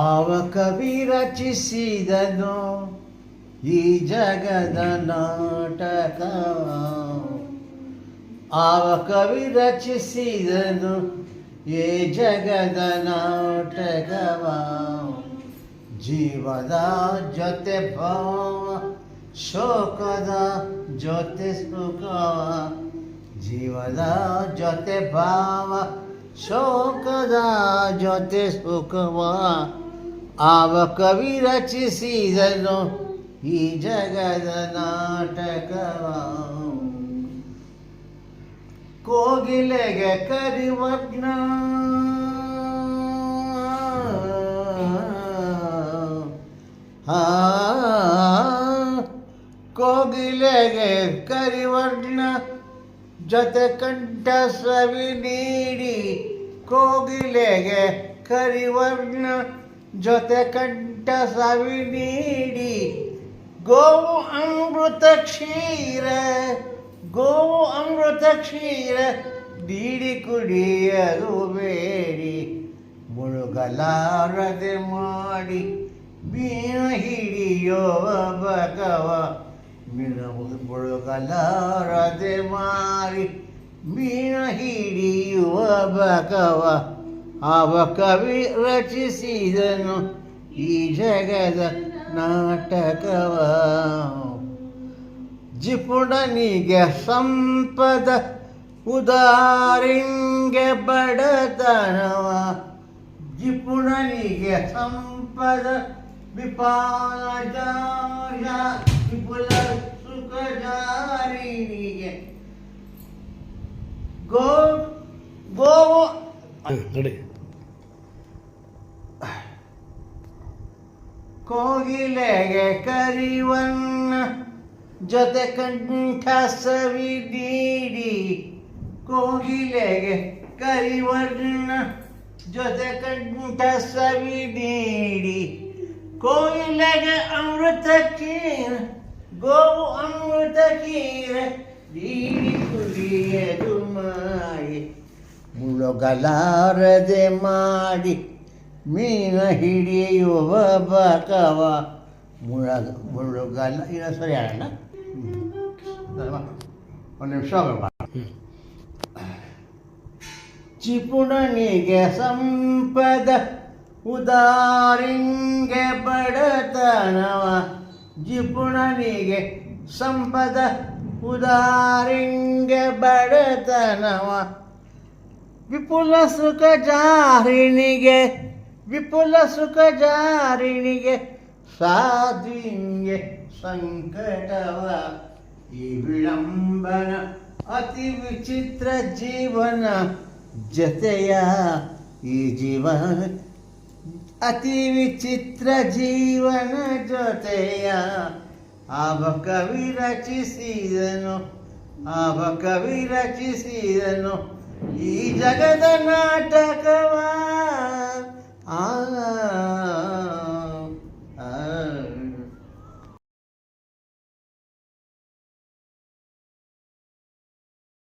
ಆವ ಕವಿ ರಚಿಸಿದನು ಈ ಜಗದ ನಾಟಕ ಆವ ಕವಿ ರಚಿಸಿದನು ಏ ಜಗದ ನಾಟಕವ ಜೀವದ ಜೊತೆ ಭಾವ ಶೋಕದ ಜೊತೆ ಸುಖವ ಜೀವದ ಜೊತೆ ಭಾವ, ಶೋಕದ ಜೊತೆ ಸುಖವ. ಆವ ಕವಿ ರಚಿಸಿದನು ಈ ಜಗದ ನಾಟಕವ. ಕೋಗಿಲೆಗೆ ಕರಿವರ್ಣ. ಆ ಕೋಗಿಲೆಗೆ ಕರಿವರ್ಣ. ಜೊತೆ ಕಂಠ ಸವಿ ನೀಡಿ ಕೋಗಿಲೆಗೆ ಕರಿವರ್ಣ. ಜೊತೆ ಕಂಠ ಸವಿ ನೀಡಿ ಗೋವು ಅಮೃತ ಕ್ಷೀರ. ಗೋವು ಅಮೃತ ಕ್ಷೀರ ನೀಡಿ ಕುಡಿಯಲು ಬೇಡಿ. ಮುಳುಗಲಾರದೆ ಮಾಡಿ ಬೀಣ ಹಿಡಿಯೋ ಬಗವ. ಮೀನ ಮುಳುಗಲಾರದೆ ಮಾರಿ ಮೀನ ಹಿಡಿಯುವ ಬಕವ. ಅವ ಕವಿ ರಚಿಸಿದನು ಈ ಜಗದ ನಾಟಕವ. ಜಿಪುಣನಿಗೆ ಸಂಪದ ಉದಾರಿಂಗೆ ಬಡತನವ. ಜಿಪುಣನಿಗೆ ಸಂಪದ ವಿಪಾಲ ವಿಪುಲ ಸುಖ ಜಾರಿನಿಗೆ ಗೋ ಗೋವು ನೋಡಿ ಕೋಗಿಲೆಗೆ ಕರಿವನ್ನ ಜೊತೆ ಕಂಠ ಸವಿ ನೀಡಿ ಕೋಗಿಲೆಗೆ ಕರಿವನ್ನ ಜೊತೆ ಕಂಠ ಸವಿ ನೀಡಿ ಕೋಗಿಲೆಗೆ ಅಮೃತ ಕೀರ ಗೋವು ಅಮೃತ ಕೀರ ದೀಡಿ ಕುಡಿಯದು ಮಾಡಿ ಮುಳುಗಲಾರದೆ ಮಾಡಿ, ಮೀನ ಹಿಡಿಯುವ ಬಕವ. ಮುಳಗ, ಮುಳುಗಲ, ಇಲ್ಲ, ಸರಿ ಅಣ್ಣ ಒಂದು ನಿಮಿಷ ಚಿಪುಣನಿಗೆ ಸಂಪದ ಉದಾರಿಂಗೆ ಬಡತನವ. ಜಿಪುಣನಿಗೆ ಸಂಪದ ಉದಾರಿಂಗೆ ಬಡತನವ. ವಿಪುಲ ಸುಖ ಜಾರಿಣಿಗೆ, ವಿಪುಲ ಸುಖ ಜಾರಿಣಿಗೆ ಸಾಧಿಂಗೆ ಸಂಕಟವ. ಈ ವಿಳಂಬನ ಅತಿ ವಿಚಿತ್ರ ಜೀವನ ಜತೆಯ ಈ ಜೀವನ ಅತಿ ವಿಚಿತ್ರ ಜೀವನ ಜೊತೆಯ ಆವ ಕವಿ ರಚಿಸಿದನು ಆವ ಕವಿ ರಚಿಸಿದನು ಈ ಜಗದ ನಾಟಕವ ಆ